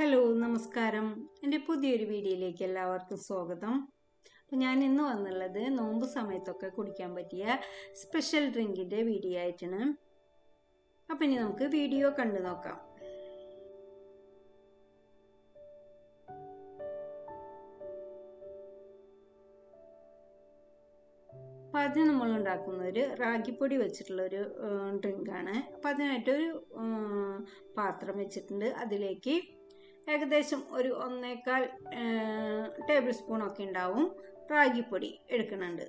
Hello നമസ്കാരം. എന്റെ പുതിയൊരു വീഡിയോയിലേക്ക് എല്ലാവർക്കും സ്വാഗതം. അപ്പം ഞാൻ ഇന്ന് വന്നുള്ളത് നോമ്പ് സമയത്തൊക്കെ കുടിക്കാൻ പറ്റിയ സ്പെഷ്യൽ ഡ്രിങ്കിന്റെ വീഡിയോ ആയിട്ടാണ്. അപ്പം ഇനി നമുക്ക് വീഡിയോ കണ്ടു നോക്കാം. അപ്പം ആദ്യം നമ്മൾ ഉണ്ടാക്കുന്ന ഒരു റാഗിപ്പൊടി വെച്ചിട്ടുള്ള ഒരു ഡ്രിങ്കാണ് അപ്പം അതിനായിട്ടൊരു പാത്രം വെച്ചിട്ടുണ്ട്. അതിലേക്ക് ഏകദേശം ഒരു ഒന്നേക്കാൽ ടേബിൾ സ്പൂണൊക്കെ ഉണ്ടാവും. റാഗിപ്പൊടി എടുക്കുന്നുണ്ട്.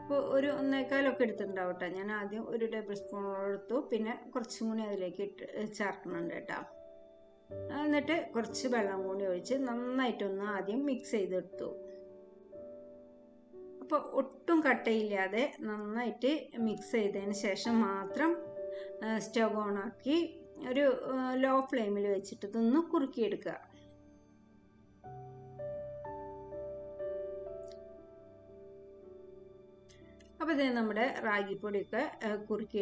അപ്പോൾ ഒരു ഒന്നേക്കാലൊക്കെ എടുത്തിട്ടുണ്ടാവും കേട്ടോ. ഞാൻ ആദ്യം ഒരു ടേബിൾ സ്പൂൺ എടുത്തു. പിന്നെ കുറച്ചും കൂടി അതിലേക്ക് ഇട്ട് ചേർക്കുന്നുണ്ട് കേട്ടോ. എന്നിട്ട് കുറച്ച് വെള്ളം കൂടി ഒഴിച്ച് നന്നായിട്ടൊന്ന് ആദ്യം മിക്സ് ചെയ്തെടുത്തു. അപ്പോൾ ഒട്ടും കട്ടയില്ലാതെ നന്നായിട്ട് മിക്സ് ചെയ്തതിന് ശേഷം മാത്രം സ്റ്റവ് ഓണാക്കി ഒരു ലോ ഫ്ലെയിമിൽ വെച്ചിട്ട് ഇതൊന്ന് കുറുക്കിയെടുക്കുക. അപ്പോൾ ഇത് നമ്മുടെ റാഗിപ്പൊടിയൊക്കെ കുറുക്കി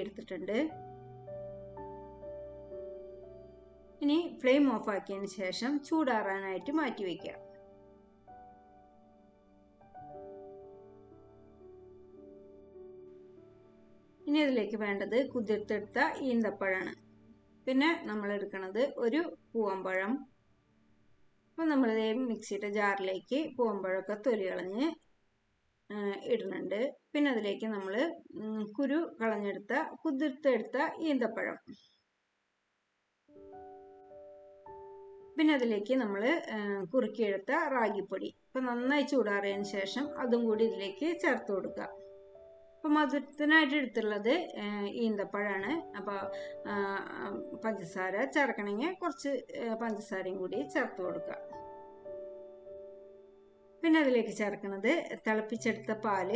ഇനി ഫ്ലെയിം ഓഫ് ആക്കിയതിന് ശേഷം ചൂടാറാനായിട്ട് മാറ്റി വയ്ക്കുക ഇനി ഇതിലേക്ക് വേണ്ടത് കുതിർത്തെടുത്ത ഈന്തപ്പഴമാണ് പിന്നെ നമ്മൾ എടുക്കുന്നത് ഒരു പൂവമ്പഴം അപ്പോൾ നമ്മൾ മിക്സിയുടെ ജാറിലേക്ക് പൂവമ്പഴമൊക്കെ തൊലി കളഞ്ഞ് ഇടുന്നുണ്ട്. പിന്നെ അതിലേക്ക് നമ്മൾ കുരു കളഞ്ഞെടുത്ത കുതിർത്തെടുത്ത ഈന്തപ്പഴം. പിന്നെ അതിലേക്ക് നമ്മൾ കുറുക്കിയെടുത്ത റാഗിപ്പൊടി. അപ്പം നന്നായി ചൂടാറിയതിന് ശേഷം അതും കൂടി ഇതിലേക്ക് ചേർത്ത് കൊടുക്കുക. അപ്പം മധുരത്തിനായിട്ട് എടുത്തുള്ളത് ഈന്തപ്പഴമാണ് അപ്പോൾ പഞ്ചസാര ചേർക്കണമെങ്കിൽ കുറച്ച് പഞ്ചസാരയും കൂടി ചേർത്ത് കൊടുക്കുക. പിന്നെ അതിലേക്ക് ചേർക്കുന്നത് തിളപ്പിച്ചെടുത്ത പാൽ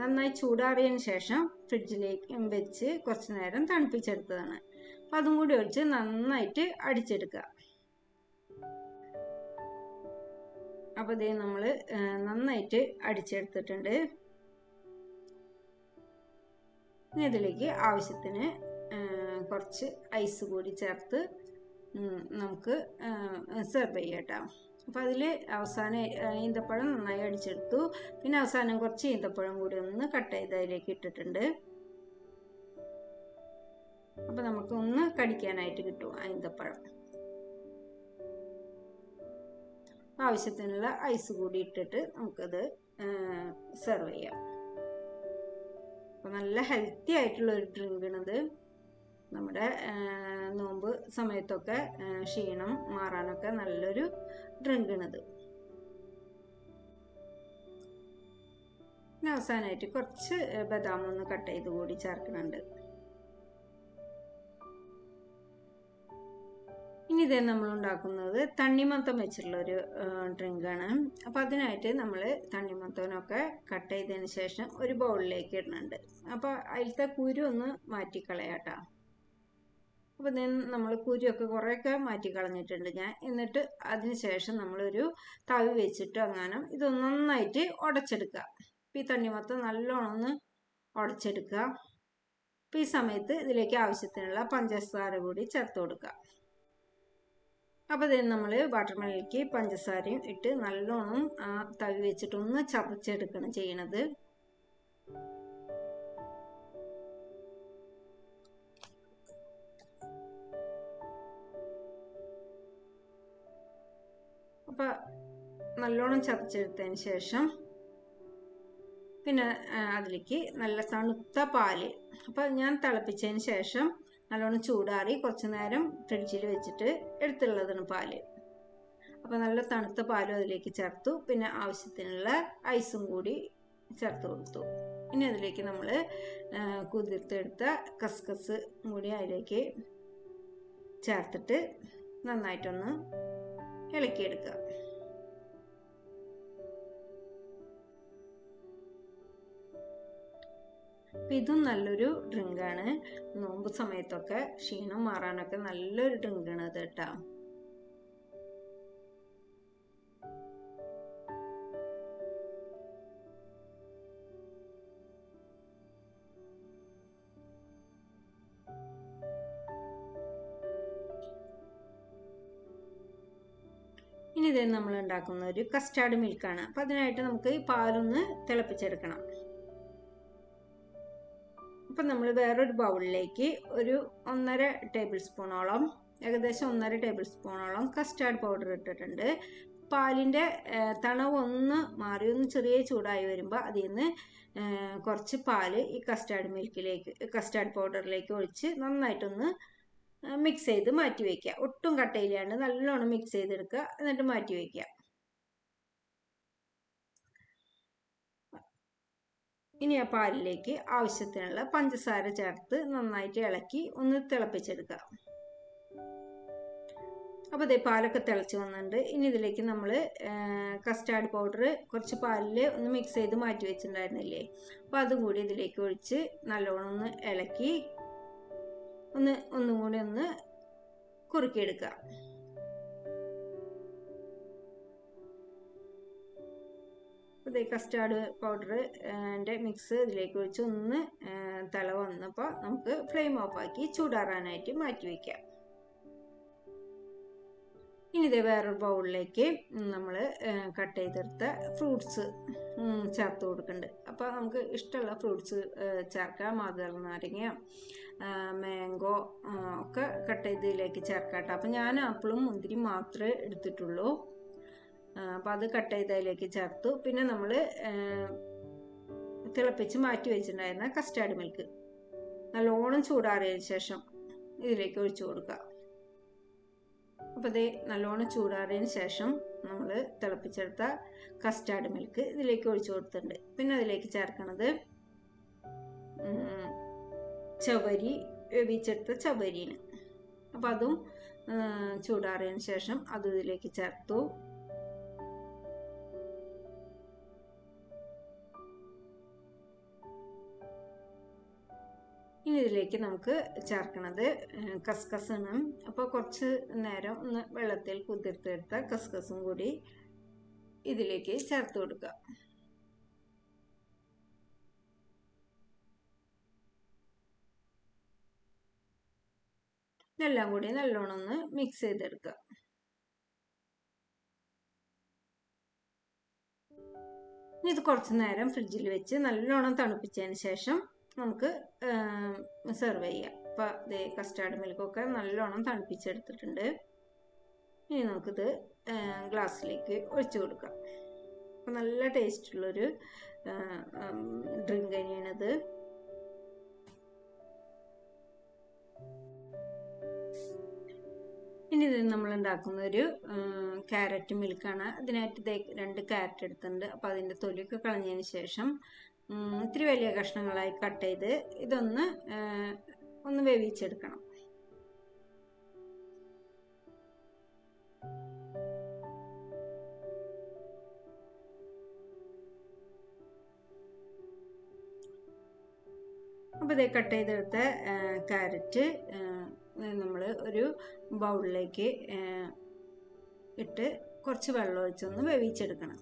നന്നായി ചൂടാറിയതിന് ശേഷം ഫ്രിഡ്ജിലേക്ക് വെച്ച് കുറച്ച് നേരം തണുപ്പിച്ചെടുത്തതാണ്. അപ്പം അതും കൂടി ഒഴിച്ച് നന്നായിട്ട് അടിച്ചെടുക്കുക. അപ്പോൾ ഇതേ നമ്മൾ നന്നായിട്ട് അടിച്ചെടുത്തിട്ടുണ്ട്. ഇനി ഇതിലേക്ക് ആവശ്യത്തിന് കുറച്ച് ഐസ് കൂടി ചേർത്ത് നമുക്ക് സെർവ് ചെയ്യാം കേട്ടോ. അപ്പോൾ അതിൽ അവസാനം ഈന്തപ്പഴം നന്നായി അടിച്ചെടുത്തു. പിന്നെ അവസാനം കുറച്ച് ഈന്തപ്പഴം കൂടി ഒന്ന് കട്ട് ചെയ്ത് അതിലേക്ക് ഇട്ടിട്ടുണ്ട്. അപ്പോൾ നമുക്ക് ഒന്ന് കടിക്കാനായിട്ട് കിട്ടും ഈന്തപ്പഴം. ആവശ്യത്തിനുള്ള ഐസ് കൂടി ഇട്ടിട്ട് നമുക്കത് സെർവ് ചെയ്യാം. അപ്പൊ നല്ല ഹെൽത്തി ആയിട്ടുള്ള ഒരു ഡ്രിങ്കാണിത്. നമ്മുടെ നോമ്പ് സമയത്തൊക്കെ ക്ഷീണം മാറാനൊക്കെ നല്ലൊരു ഡ്രിങ്കാണിത്. പിന്നെ അവസാനമായിട്ട് കുറച്ച് ബദാം ഒന്ന് കട്ട് ചെയ്ത് കൂടി ചേർക്കുന്നുണ്ട് ഇതേ നമ്മൾ ഉണ്ടാക്കുന്നത് തണ്ണിമത്തം വെച്ചിട്ടുള്ള ഒരു ഡ്രിങ്കാണ്. അപ്പോൾ അതിനായിട്ട് നമ്മൾ തണ്ണിമത്തനൊക്കെ കട്ട് ചെയ്തതിന് ശേഷം ഒരു ബൗളിലേക്ക് ഇടുന്നുണ്ട്. അപ്പോൾ അതിലത്തെ കുരു ഒന്ന് മാറ്റിക്കളയാട്ടോ. അപ്പോൾ ഇതിന് നമ്മൾ കുരുവൊക്കെ കുറേയൊക്കെ മാറ്റി കളഞ്ഞിട്ടുണ്ട് ഞാൻ. എന്നിട്ട് അതിന് ശേഷം നമ്മളൊരു തവി വെച്ചിട്ട് അങ്ങാനും ഇത് നന്നായിട്ട് ഉടച്ചെടുക്കുക. അപ്പോൾ ഈ തണ്ണിമത്തം നല്ലോണം ഒന്ന് ഉടച്ചെടുക്കുക. അപ്പോൾ ഈ സമയത്ത് ഇതിലേക്ക് ആവശ്യത്തിനുള്ള പഞ്ചസാര കൂടി ചേർത്ത് കൊടുക്കുക. അപ്പോൾ ഇത് നമ്മൾ വാട്ടർമെലിലേക്ക് പഞ്ചസാരയും ഇട്ട് നല്ലോണം ആ തവി വെച്ചിട്ടൊന്ന് ചതച്ചെടുക്കണം ചെയ്യണത്. അപ്പോൾ നല്ലോണം ചതച്ചെടുത്തതിന് ശേഷം പിന്നെ അതിലേക്ക് നല്ല തണുത്ത പാൽ. അപ്പോൾ ഞാൻ തിളപ്പിച്ചതിന് ശേഷം നല്ലോണം ചൂടാറി കുറച്ച് നേരം ഫ്രിഡ്ജിൽ വെച്ചിട്ട് എടുത്തുള്ളതാണ് പാൽ. അപ്പോൾ നല്ല തണുത്ത പാലും അതിലേക്ക് ചേർത്തു. പിന്നെ ആവശ്യത്തിനുള്ള ഐസും കൂടി ചേർത്ത് കൊടുത്തു. ഇനി അതിലേക്ക് നമ്മൾ കുതിർത്തെടുത്ത കസ്കസ് കൂടി അതിലേക്ക് ചേർത്തിട്ട് നന്നായിട്ടൊന്ന് ഇളക്കിയെടുക്കുക. അപ്പം ഇതും നല്ലൊരു ഡ്രിങ്കാണ് നോമ്പ് സമയത്തൊക്കെ ക്ഷീണം മാറാനൊക്കെ നല്ലൊരു ഡ്രിങ്കാണ് അത് കേട്ടോ. ഇനി ഇതേ നമ്മൾ ഉണ്ടാക്കുന്ന ഒരു കസ്റ്റാർഡ് മിൽക്കാണ് അപ്പം അതിനായിട്ട് നമുക്ക് ഈ പാലൊന്ന് തിളപ്പിച്ചെടുക്കണം. അപ്പം നമ്മൾ വേറൊരു ബൗളിലേക്ക് ഒരു ഒന്നര ടേബിൾ സ്പൂണോളം ഏകദേശം ഒന്നര ടേബിൾ സ്പൂണോളം കസ്റ്റാർഡ് പൗഡർ ഇട്ടിട്ടുണ്ട്. പാലിന്റെ തണവ് ഒന്ന് മാറി ഒന്ന് ചെറിയ ചൂടായി വരുമ്പോൾ അതിൽ നിന്ന് കുറച്ച് പാൽ ഈ കസ്റ്റാർഡ് മിൽക്കിലേക്ക് കസ്റ്റാർഡ് പൗഡറിലേക്ക് ഒഴിച്ച് നന്നായിട്ടൊന്ന് മിക്സ് ചെയ്ത് മാറ്റി വയ്ക്കുക ഒട്ടും കട്ടയില്ലാണ്ട് നല്ലോണം മിക്സ് ചെയ്തെടുക്കുക. എന്നിട്ട് മാറ്റി വയ്ക്കുക ഇനി ആ പാലിലേക്ക് ആവശ്യത്തിനുള്ള പഞ്ചസാര ചേർത്ത് നന്നായിട്ട് ഇളക്കി ഒന്ന് തിളപ്പിച്ചെടുക്കുക. അപ്പോൾ ഇതേ പാലൊക്കെ തിളച്ച് വന്നിട്ടുണ്ട്. ഇനി ഇതിലേക്ക് നമ്മൾ കസ്റ്റാർഡ് പൗഡർ കുറച്ച് പാലിൽ ഒന്ന് മിക്സ് ചെയ്ത് മാറ്റി വെച്ചിട്ടുണ്ടായിരുന്നില്ലേ? അപ്പോൾ അതും കൂടി ഇതിലേക്ക് ഒഴിച്ച് നല്ലോണം ഒന്ന് ഇളക്കി ഒന്ന് ഒന്നും കൂടി ഒന്ന് കുറുക്കിയെടുക്കുക. ഇതേ കസ്റ്റാർഡ് പൗഡർ ന്റെ മിക്സ് ഇതിലേക്ക് ഒഴിച്ച് ഒന്ന് തല വന്നപ്പോൾ നമുക്ക് ഫ്ലെയിം ഓഫാക്കി ചൂടാറാനായിട്ട് മാറ്റി വയ്ക്കാം ഇനി ഇതേ വേറൊരു ബൗളിലേക്ക് നമ്മൾ കട്ട് ചെയ്തെടുത്ത ഫ്രൂട്ട്സ് ചേർത്ത് കൊടുക്കുന്നുണ്ട് അപ്പോൾ നമുക്ക് ഇഷ്ടമുള്ള ഫ്രൂട്ട്സ് ചേർക്കാം. മാതള നാരങ്ങ മാംഗോ ഒക്കെ കട്ട് ചെയ്തതിലേക്ക് ചേർക്കാം കേട്ടോ. അപ്പോൾ ഞാൻ ആപ്പിളും മുന്തിരി മാത്രമേ എടുത്തിട്ടുള്ളൂ. അപ്പോൾ അത് കട്ട് ചെയ്തതിലേക്ക് ചേർത്തു. പിന്നെ നമ്മൾ തിളപ്പിച്ച് മാറ്റി വെച്ചിട്ടുണ്ടായിരുന്ന കസ്റ്റാർഡ് മിൽക്ക് നല്ലോണം ചൂടാറിയതിന് ശേഷം ഇതിലേക്ക് ഒഴിച്ചു കൊടുക്കുക. അപ്പോൾ ഇത് നല്ലോണം ചൂടാറിയതിന് ശേഷം നമ്മൾ തിളപ്പിച്ചെടുത്ത കസ്റ്റാർഡ് മിൽക്ക് ഇതിലേക്ക് ഒഴിച്ചു കൊടുത്തിട്ടുണ്ട്. പിന്നെ അതിലേക്ക് ചേർക്കണത് ചവരി വേവിച്ചെടുത്ത ചവരീന് അപ്പോൾ അതും ചൂടാറിയതിന് ശേഷം അതും ഇതിലേക്ക് ചേർത്തു. ഇതിലേക്ക് നമുക്ക് ചേർക്കണത് കസ്കസാണ് അപ്പോൾ കുറച്ച് നേരം ഒന്ന് വെള്ളത്തിൽ കുതിർത്തെടുത്ത കസ്കസും കൂടി ഇതിലേക്ക് ചേർത്ത് കൊടുക്കുക ഇതെല്ലാം കൂടി നല്ലോണം ഒന്ന് മിക്സ് ചെയ്തെടുക്കുക ഇത് കുറച്ച് നേരം ഫ്രിഡ്ജിൽ വെച്ച് നല്ലോണം തണുപ്പിച്ചതിന് ശേഷം നമുക്ക് സെർവ് ചെയ്യാം. അപ്പോൾ ഇത് കസ്റ്റാർഡ് മിൽക്കൊക്കെ നല്ലോണം തണുപ്പിച്ചെടുത്തിട്ടുണ്ട്. ഇനി നമുക്കിത് ഗ്ലാസ്സിലേക്ക് ഒഴിച്ചു കൊടുക്കാം. അപ്പോൾ നല്ല ടേസ്റ്റുള്ളൊരു ഡ്രിങ്ക് തന്നെയാണിത്. ഇനി ഇത് നമ്മൾ ഉണ്ടാക്കുന്ന ഒരു ക്യാരറ്റ് മിൽക്കാണ് അതിനായിട്ട് രണ്ട് ക്യാരറ്റ് എടുത്തിട്ടുണ്ട്. അപ്പോൾ അതിന്റെ തൊലിയൊക്കെ കളഞ്ഞതിന് ശേഷം ഇത്തിരി വലിയ കഷ്ണങ്ങളായി കട്ട് ചെയ്ത് ഇതൊന്ന് ഒന്ന് വേവിച്ചെടുക്കണം. അപ്പോൾ ഇതേ കട്ട് ചെയ്തെടുത്ത ക്യാരറ്റ് നമ്മൾ ഒരു ബൗളിലേക്ക് ഇട്ട് കുറച്ച് വെള്ളം ഒഴിച്ചൊന്ന് വേവിച്ചെടുക്കണം.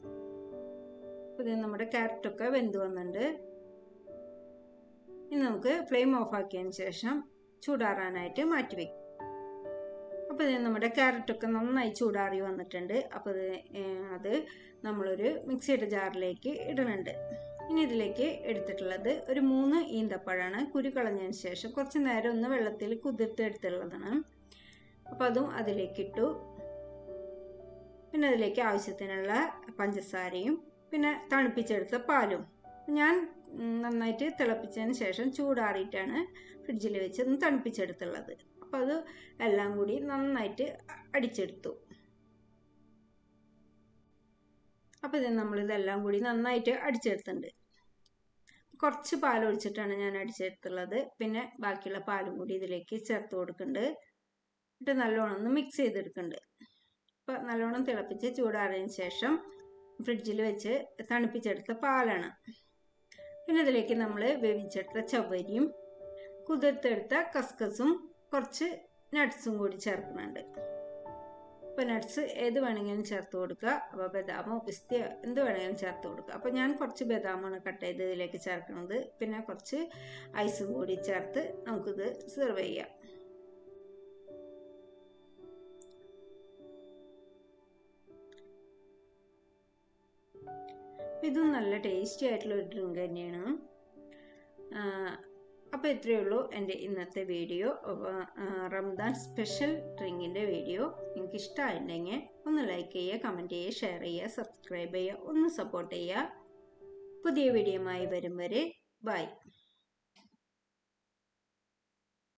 അപ്പോൾ നമ്മുടെ ക്യാരറ്റൊക്കെ വെന്ത് വന്നിട്ടുണ്ട്. ഇനി നമുക്ക് ഫ്ലെയിം ഓഫ് ആക്കിയതിന് ശേഷം ചൂടാറാനായിട്ട് മാറ്റി വയ്ക്കും അപ്പോൾ ഇത് നമ്മുടെ ക്യാരറ്റൊക്കെ നന്നായി ചൂടാറി വന്നിട്ടുണ്ട്. അപ്പോൾ ഇത് അത് നമ്മളൊരു മിക്സിയുടെ ജാറിലേക്ക് ഇടുന്നുണ്ട് ഇനി ഇതിലേക്ക് എടുത്തിട്ടുള്ളത് ഒരു മൂന്ന് ഈന്തപ്പഴമാണ് കുരു കളഞ്ഞതിന് ശേഷം കുറച്ച് നേരം ഒന്ന് വെള്ളത്തിൽ കുതിർത്ത് എടുത്തിട്ടുള്ളതാണ്. അപ്പോൾ അതും അതിലേക്ക് ഇട്ടു. പിന്നെ അതിലേക്ക് ആവശ്യത്തിനുള്ള പഞ്ചസാരയും പിന്നെ തണുപ്പിച്ചെടുത്ത പാലും. ഞാൻ നന്നായിട്ട് തിളപ്പിച്ചതിന് ശേഷം ചൂടാറിയിട്ടാണ് ഫ്രിഡ്ജിൽ വെച്ച് ഒന്ന് തണുപ്പിച്ചെടുത്തുള്ളത്. അപ്പോൾ അത് എല്ലാം കൂടി നന്നായിട്ട് അടിച്ചെടുത്തു. അപ്പോൾ ഇത് നമ്മളിതെല്ലാം കൂടി നന്നായിട്ട് അടിച്ചെടുത്തിട്ടുണ്ട്. കുറച്ച് പാൽ ഒഴിച്ചിട്ടാണ് ഞാൻ അടിച്ചെടുത്തുള്ളത്. പിന്നെ ബാക്കിയുള്ള പാലും കൂടി ഇതിലേക്ക് ചേർത്ത് കൊടുക്കുന്നുണ്ട്. എന്നിട്ട് നല്ലോണം ഒന്ന് മിക്സ് ചെയ്തെടുക്കുന്നുണ്ട്. അപ്പോൾ നല്ലോണം തിളപ്പിച്ച് ചൂടാറിയതിന് ശേഷം ഫ്രിഡ്ജിൽ വെച്ച് തണുപ്പിച്ചെടുത്ത പാലാണ്. പിന്നെ അതിലേക്ക് നമ്മൾ വേവിച്ചെടുത്ത ചവരിയും കുതിർത്തെടുത്ത കസ്കസും കുറച്ച് നട്ട്സും കൂടി ചേർക്കുന്നുണ്ട്. അപ്പോൾ നട്ട്സ് ഏത് വേണമെങ്കിലും ചേർത്ത് കൊടുക്കുക. അപ്പോൾ ബദാമോ പിസ്തയോ എന്ത് വേണമെങ്കിലും ചേർത്ത് കൊടുക്കുക. അപ്പോൾ ഞാൻ കുറച്ച് ബദാമാണ് കട്ട് ചെയ്ത് ഇതിലേക്ക് ചേർക്കുന്നത്. പിന്നെ കുറച്ച് ഐസും കൂടി ചേർത്ത് നമുക്കിത് സെർവ് ചെയ്യാം. ഇതും നല്ല ടേസ്റ്റി ആയിട്ടുള്ള ഒരു ഡ്രിങ്ക് തന്നെയാണ്. അപ്പോൾ ഇത്രയേ ഉള്ളൂ എന്റെ ഇന്നത്തെ വീഡിയോ. റംദാൻ സ്പെഷ്യൽ ഡ്രിങ്കിന്റെ വീഡിയോ. നിങ്ങൾക്ക് ഇഷ്ടമായിട്ടുണ്ടെങ്കിൽ ഒന്ന് ലൈക്ക് ചെയ്യുക കമന്റ് ചെയ്യുക ഷെയർ ചെയ്യുക സബ്സ്ക്രൈബ് ചെയ്യുക ഒന്ന് സപ്പോർട്ട് ചെയ്യുക. പുതിയ വീഡിയോയുമായി വരും വരെ. ബൈ.